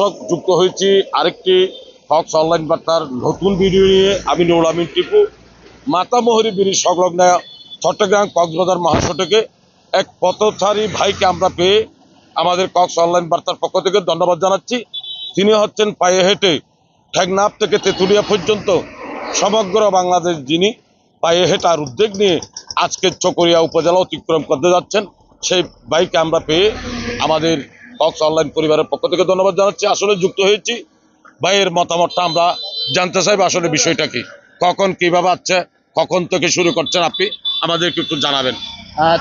দর্শক, যুক্ত হয়েছি আরেকটি ফক্স অনলাইন বার্তার নতুন ভিডিও নিয়ে। আমি নুরুল আমিন টিপু মাতামোহরি ব্রিজ সংলগ্ন চট্টগ্রাম কক্সবাজার মহাসড়কে এক পথচারী ভাইকে আমরা পেয়ে আমাদের কক্স অনলাইন বার্তার পক্ষ থেকে ধন্যবাদ জানাচ্ছি। তিনি হচ্ছেন পায়ে হেঁটে ঠেকনাফ থেকে তেঁতুলিয়া পর্যন্ত সমগ্র বাংলাদেশ যিনি পায়ে হেঁটার উদ্যোগ নিয়ে আজকে চকরিয়া উপজেলা অতিক্রম করতে যাচ্ছেন, সেই বাইকে আমরা পেয়ে আমাদের কক্স অনলাইন পরিবারের পক্ষ থেকে ধন্যবাদ জানাচ্ছি। আসলে যুক্ত হয়েছি। ভাইয়ের মতামতটা আমরা জানতে চাইব আসলে বিষয়টা কি। কখন কীভাবে আছে কখন থেকে শুরু করছেন আপনি? আমাদেরকে একটু জানাবেন।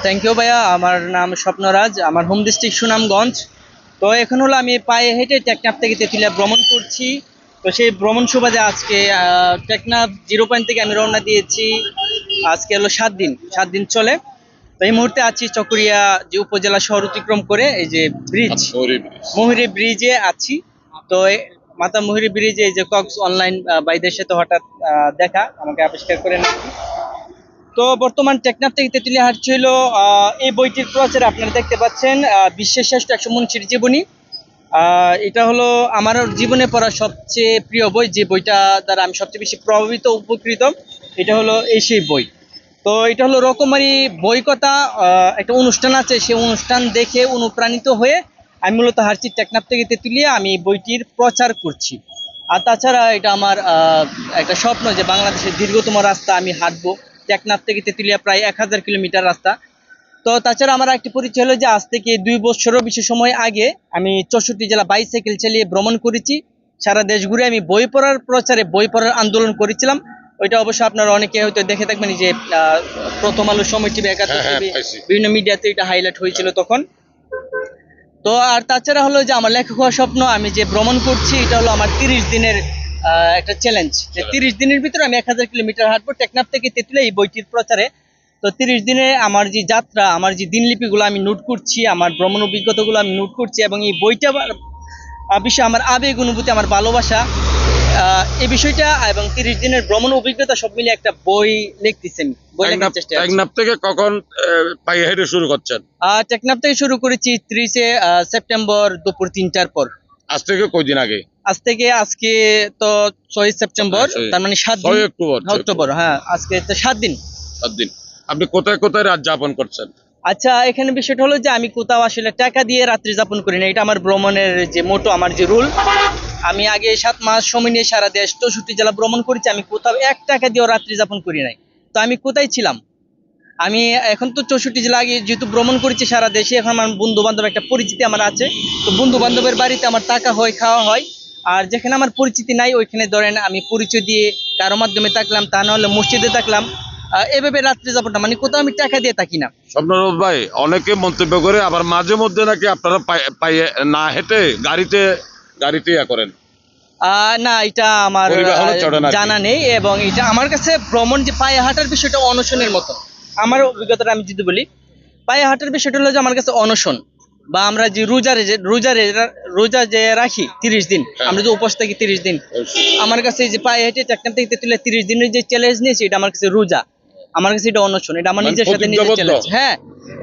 থ্যাংক ইউ ভাইয়া। আমার নাম স্বপ্নরাজ। আমার হোম ডিস্ট্রিক্ট সুনামগঞ্জ। তো এখন হলো আমি পায়ে হেঁটে টেকনাফ থেকে তেঁতুলিয়া ভ্রমণ করছি। তো সেই ভ্রমণ সুবাদে আজকে আহ, টেকনাফ জিরো পয়েন্ট থেকে আমি রওনা দিয়েছি। আজকে হলো সাত দিন। সাত দিন চলে। তো এই মুহূর্তে আছি চকরিয়া যে উপজেলা শহর অতিক্রম করে এই যে ব্রিজ মহুরি ব্রিজে আছি। তো মাতা মহুরি ব্রিজে এই যে কক্স অনলাইন বাইদের সাথে হঠাৎ দেখা আমাকে আবিষ্কার করে নাকি তো বর্তমান টেকনাফ থেকে তেতুলিয়া হাট ছিল আহ, এই বইটির প্রচারে আপনারা দেখতে পাচ্ছেন বিশ্বের শ্রেষ্ঠ একশো মুন্সির জীবনী। আহ, এটা হলো আমার জীবনে পড়া সবচেয়ে প্রিয় বই যে বইটা দ্বারা আমি সবচেয়ে বেশি প্রভাবিত উপকৃত। এটা হলো এই সেই বই। তো এটা হলো রকমারি বইকতা একটা অনুষ্ঠান আছে, সেই অনুষ্ঠান দেখে অনুপ্রাণিত হয়ে আমি মূলত হারছি টেকনাফ থেকে তেতুলিয়া আমি বইটির প্রচার করছি। আর তাছাড়া এটা আমার একটা স্বপ্ন যে বাংলাদেশের দীর্ঘতম রাস্তা আমি হাঁটবো। টেকনাফ থেকে তেতুলিয়া প্রায় এক হাজার কিলোমিটার রাস্তা। তো তাছাড়া আমার একটি পরিচয় হলো যে আজ থেকে দুই বছরও বেশি সময় আগে আমি চৌষট্টি জেলা বাইসাইকেল চালিয়ে ভ্রমণ করেছি। সারা দেশ ঘুরে আমি বই পড়ার প্রচারে, বই পড়ার আন্দোলন করেছিলাম। ওইটা অবশ্য আপনারা অনেকে হয়তো দেখে থাকবেন যে প্রথম আলো সময় টিভি একাত্তর হ্যাঁ, হ্যাঁ, টিভি বিভিন্ন মিডিয়াতে এটা হাইলাইট হয়েছিল তখন। তো আর তাছাড়া হলো যে আমার লেখক হওয়ার স্বপ্ন আমি যে ভ্রমণ করছি এটা হলো আমার তিরিশ দিনের একটা চ্যালেঞ্জ যে তিরিশ দিনের ভিতরে আমি এক হাজার কিলোমিটার হাঁটবো টেকনাফ থেকে তেতুলে এই বইটির প্রচারে। তো তিরিশ দিনে আমার যে যাত্রা আমার যে দিনলিপিগুলো আমি নোট করছি আমার ভ্রমণ অভিজ্ঞতাগুলো আমি নোট করছি এবং এই বইটা বিষয়ে আমার আবেগ অনুভূতি আমার ভালোবাসা এই বিষয়টা এবং তিরিশ দিনের ভ্রমণ অভিজ্ঞতা সব মিলে একটা বই লিখতেছি আমি। বই লেখার চেষ্টা আছি। টেকনাফ থেকে কখন পায়ে হেঁটে শুরু করছেন? টেকনাফ থেকে শুরু করেছি ত্রিশে সেপ্টেম্বর দুপুর তিনটার পর। আজ থেকে কয়দিন আগে? আজ থেকে আজকে তো ছয় সেপ্টেম্বর তার মানে সাত দিন। October October. হ্যাঁ আজকে তো সাত দিন। সাত দিন। আপনি কোথায় কোথায় রাত যাপন করছেন? আচ্ছা এখানে বিষয়টা হলো যে আমি কোথাও আসলে টাকা দিয়ে রাত্রি যাপন করি না এটা আমার ভ্রমণের যে মোটো আমার যে রুল। আমি আগে সাত মাস সময় নিয়ে সারা দেশ চৌষট্টি জেলা ভ্রমণ করেছি, আমি কোথাও এক টাকা দিয়েও রাত্রি যাপন করি নাই। তো আমি কোথায় ছিলাম? আমি এখন তো চৌষট্টি জেলা আগে যেহেতু ভ্রমণ করেছি সারা দেশে, এখন আমার বন্ধু বান্ধব একটা পরিচিতি আমার আছে। তো বন্ধু বান্ধবের বাড়িতে আমার টাকা হয়, খাওয়া হয়। আর যেখানে আমার পরিচিতি নাই, ওইখানে ধরেন আমি পরিচয় দিয়ে কারও মাধ্যমে থাকলাম, তা নাহলে মসজিদে থাকলাম। এভাবে রাত্রি যাপনটা মানে কোথাও আমি টাকা দিয়ে থাকি না। স্বপ্নরূপ ভাই, অনেকে মন্তব্য করে, আবার মাঝে মধ্যে নাকি আপনারা পায়ে না হেঁটে গাড়িতে গাড়িতে ইয়া করেন? না এটা আমার? জানা নেই এবং এটা আমার কাছে ভ্রমণ যে পায়ে হাঁটার বিষয়টা অনশনের মতো। আমার অভিজ্ঞতাটা আমি যদি বলি পায়ে হাঁটার বিষয়টা হলো যে আমার কাছে অনশন বা আমরা যে রোজারে যে রোজারে রোজা যে রাখি তিরিশ দিন হ্যাঁ। আমরা যে উপোস থাকি তিরিশ দিন আমার কাছে যে পায়ে হেঁটে টেকনাম থেকে তুলে তিরিশ দিনের যে চ্যালেঞ্জ নিয়েছি এটা আমার কাছে রোজা। আমার কাছে এটা অনশন এটা আমার মানে নিজের সাথে নিজের চ্যালেঞ্জ হ্যাঁ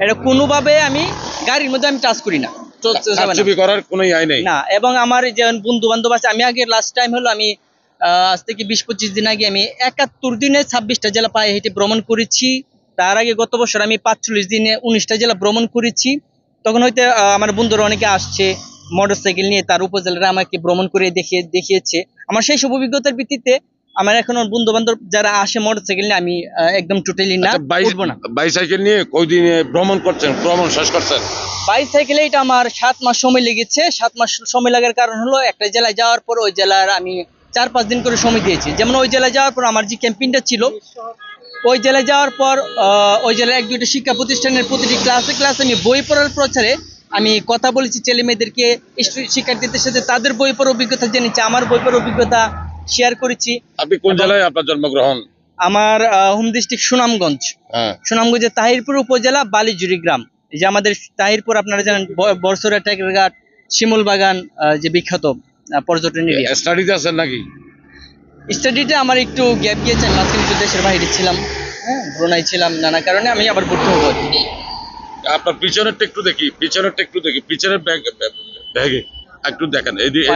এটা কোনোভাবে আমি গাড়ির মধ্যে আমি টাচ করি না। করার কোনো নেই। না এবং আমার যে বন্ধু বান্ধব আছে আমি আগে লাস্ট টাইম হলো আমি আজ থেকে বিশ পঁচিশ দিন আগে আমি একাত্তর দিনে ছাব্বিশটা জেলা পায়ে হেঁটে ভ্রমণ করেছি। তার আগে গত বছর আমি পাঁচচল্লিশ দিনে উনিশটা জেলা ভ্রমণ করেছি। তখন হয়তো আমার বন্ধুরা অনেকে আসছে মোটর সাইকেল নিয়ে তার উপজেলারা আমাকে ভ্রমণ করে দেখিয়ে দেখিয়েছে। আমার সেই সব অভিজ্ঞতার ভিত্তিতে আমার এখন বন্ধু বান্ধব যারা আসে মোটর সাইকেল নিয়ে আমি একদম টোটালি না আচ্ছা, উঠবো না। বাইসাইকেল নিয়ে কয়দিন ভ্রমণ করছেন? ভ্রমণ শেষ করছেন? বাইসাইকেলে এটা আমার সাত মাস সময় লেগেছে। সাত মাস সময় লাগার কারণ হলো একটা জেলায় যাওয়ার পর ওই জেলার আমি চার পাঁচ দিন করে সময় দিয়েছি। যেমন ওই জেলায় যাওয়ার পর আমার যে ক্যাম্পিংটা ছিল ওই জেলায় যাওয়ার পর আহ, ওই জেলায় এক দুইটা শিক্ষা প্রতিষ্ঠানের প্রতিটি ক্লাসে ক্লাসে আমি বই পড়ার প্রচারে আমি কথা বলেছি ছেলে মেয়েদেরকে শিক্ষার্থীদের সাথে তাদের বই পড়ার অভিজ্ঞতা জেনেছি আমার বই পড়ার অভিজ্ঞতা শেয়ার করেছি। আপনি কোন জেলায় আপনার জন্মগ্রহণ? আমার হোম ডিস্ট্রিক্ট সুনামগঞ্জ। হ্যাঁ। সুনামগঞ্জের তাহিরপুর উপজেলা বালিজুরি গ্রাম। এই যে আমাদের তাহিরপুর আপনারা জানেন ব- বরসরা টেকরঘাট শিমুল বাগান যে বিখ্যাত পর্যটন এরিয়া। স্টাডিতে আছেন নাকি? স্টাডিতে আমার একটু গ্যাপ গিয়েছে আমি মাঝখানে একটু দেশের বাইরে ছিলাম। হ্যাঁ ব্রুনাই ছিলাম নানা কারণে আমি আবার ভর্তি হব আপনার পিছনেরটা একটু দেখি পিছনেরটা একটু দেখি পিছনের ব্যাগ ব্যাগে একটু দেখেন। এদিকে